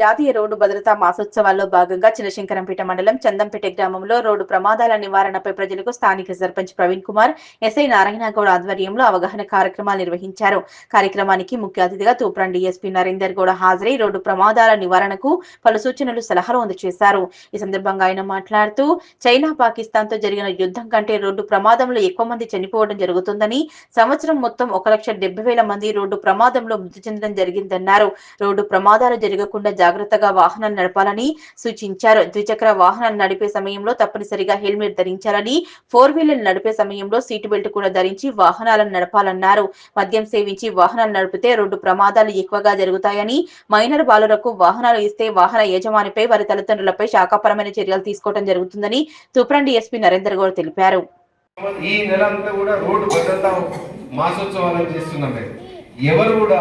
జాతీయ రోడ్డు భద్రతా మాసోత్సవాల్లో భాగంగా చినశంకరంపేట మండలం చందంపేట గ్రామంలో రోడ్డు ప్రమాదాల నివారణపై ప్రజలకు స్థానిక సర్పంచ్ ప్రవీణ్ కుమార్ ఎస్ఐ నారాయణగౌడ్ ఆధ్వర్యంలో అవగాహన కార్యక్రమాలు నిర్వహించారు. కార్యక్రమానికి ముఖ్య అతిథిగా తూప్రాన్ డీఎస్పీ నరేందర్ గౌడ హాజరై రోడ్డు ప్రమాదాల నివారణకు పలు సూచనలు సలహాలు అందజేశారు. ఈ సందర్భంగా ఆయన మాట్లాడుతూ చైనా పాకిస్తాన్తో జరిగిన యుద్ధం కంటే రోడ్డు ప్రమాదంలో ఎక్కువ మంది చనిపోవడం జరుగుతుందని సంవత్సరం మొత్తం ఒక లక్ష డెబ్బై వేల మంది రోడ్డు ప్రమాదంలో మృతి చెందడం జరిగిందన్నారు. రోడ్డు ప్రమాదాలు జరగకుండా జాగ్రత్తగా వాహనాలు నడపాలని సూచించారు. ద్విచక్ర వాహనాలు నడిపే సమయంలో తప్పనిసరిగా హెల్మెట్ ధరించాలని ఫోర్ వీలర్ నడిపే సమయంలో సీటు బెల్ట్ కూడా ధరించి వాహనాలను నడపాలన్నారు. మద్యం సేవించి వాహనాలు నడిపితే రోడ్డు ప్రమాదాలు ఎక్కువగా జరుగుతాయని మైనర్ బాలులకు వాహనాలు ఇస్తే వాహన యజమానిపై వారి తల్లిదండ్రులపై శాఖాపరమైన చర్యలు తీసుకోవడం జరుగుతుందని తూప్రాన్ ఎస్పీ నరేందర్ గౌడ్ తెలిపారు. ఈ నెల అంతా కూడా రోడ్డు భద్రత మాసోత్సవాలను చేస్తున్నాం ఎవరు కూడా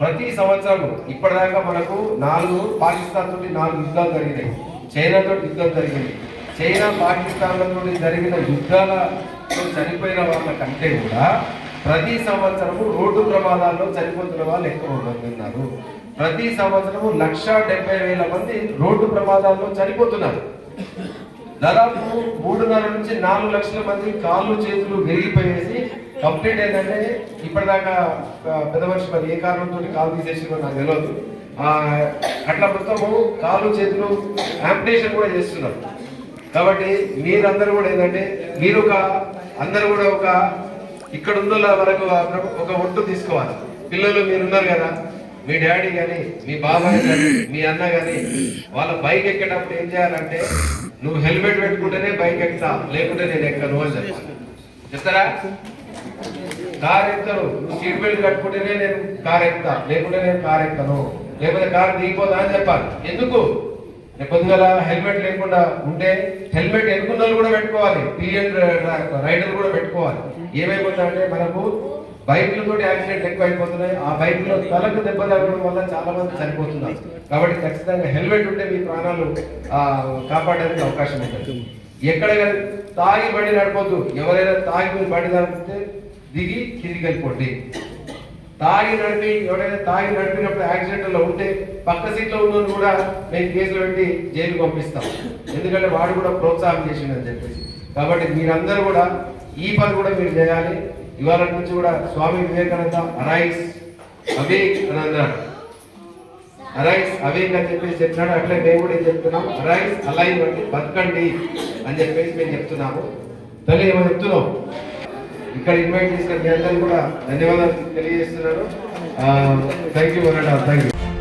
ప్రతి సంవత్సరం ఇప్పటిదాకా మనకు నాలుగు పాకిస్తాన్ తోటి నాలుగు యుద్ధాలు జరిగినాయి. చైనాతో యుద్ధం జరిగింది. చైనా పాకిస్తాన్లతో జరిగిన యుద్ధాల చనిపోయిన వాళ్ళ కంటే కూడా ప్రతి సంవత్సరము రోడ్డు ప్రమాదాల్లో చనిపోతున్న వాళ్ళు ఎక్కువ మంది ఉన్నారు. ప్రతి సంవత్సరము లక్ష డెబ్బై వేల మంది రోడ్డు ప్రమాదాల్లో చనిపోతున్నారు. దాదాపు మూడున్నర నుంచి నాలుగు లక్షల మంది కాళ్ళు చేతులు విరిగిపోయేసి కంప్లీట్ ఏంటంటే ఇప్పటిదాకా పెద్ద మనిషి మరి ఏ కారణంతో కాలు తీసేసిందో నాకు తెలియదు ఆ, అట్లా మొత్తము కాలు చేతులు ఆంపిటేషన్ కూడా చేస్తున్నారు. కాబట్టి మీరందరూ కూడా ఏంటంటే మీరు ఒక అందరూ కూడా ఒక ఇక్కడ ఉన్న వరకు ఒక ఒట్టు తీసుకోవాలి. పిల్లలు మీరున్నారు కదా మీ డాడీ కానీ మీ బాబాయ్ కానీ మీ అన్న కానీ వాళ్ళ బైక్ ఎక్కేటప్పుడు ఏం చేయాలంటే నువ్వు హెల్మెట్ పెట్టుకుంటేనే బైక్ ఎక్కుతా లేకుంటే నేను ఎక్కను అని చెప్పాలి. చెప్తారా? కార్ ఎక్కుతాను నువ్వు సీట్ బెల్ట్ కట్టుకుంటేనే నేను కార్ ఎక్కుతా లేకుంటే నేను కార్ ఎక్కుతాను లేకపోతే కార్ దిగిపోతా అని చెప్పాలి. ఎందుకు? పొద్దుగల హెల్మెట్ లేకుండా ఉంటే హెల్మెట్ ఎన్నుకున్న వాళ్ళు కూడా పెట్టుకోవాలి. పిలియన్ రైడర్ కూడా పెట్టుకోవాలి. ఏమైపోతుందంటే మనకు బైక్లతో యాక్సిడెంట్ ఎక్కువ అయిపోతున్నాయి ఆ బైక్లో తలకు దెబ్బ తగ్గడం వల్ల చాలా మంది చనిపోతున్నారు. కాబట్టి ఖచ్చితంగా హెల్మెట్ ఉంటే మీ ప్రాణాలు కాపాడడానికి అవకాశం ఉంటుంది. ఎక్కడ తాగి బండి నడపద్దు. ఎవరైనా తాగి బండి నడిపితే దిగి కిందికి వెళ్ళిపోండి. తాగి నడిపి ఎవరైనా తాగి నడిపినప్పుడు యాక్సిడెంట్లో ఉంటే పక్క సీట్లో ఉన్న కూడా మేము కేసులు పెట్టి జైలు పంపిస్తాం. ఎందుకంటే వాడు కూడా ప్రోత్సాహం చేసిండని చెప్పేసి. కాబట్టి మీరందరూ కూడా ఈ పని కూడా మీరు చేయాలి. ఇవాళ నుంచి కూడా స్వామి వివేకానంద అరైస్ అవేక్ అని అన్నాడు అరైస్ అవేక్ అని చెప్పేసి చెప్పినాడు. అట్లే మేము కూడా ఏం చెప్తున్నాం? అరైస్ అలైవ్ అంటే బతకండి అని చెప్పేసి మేము చెప్తున్నాము. తల్లి ఏమో చెప్తున్నాం ఇక్కడ ఇన్వైట్ చేసిన మీ అందరూ కూడా ధన్యవాదాలు తెలియజేస్తున్నాను. Thank you thank you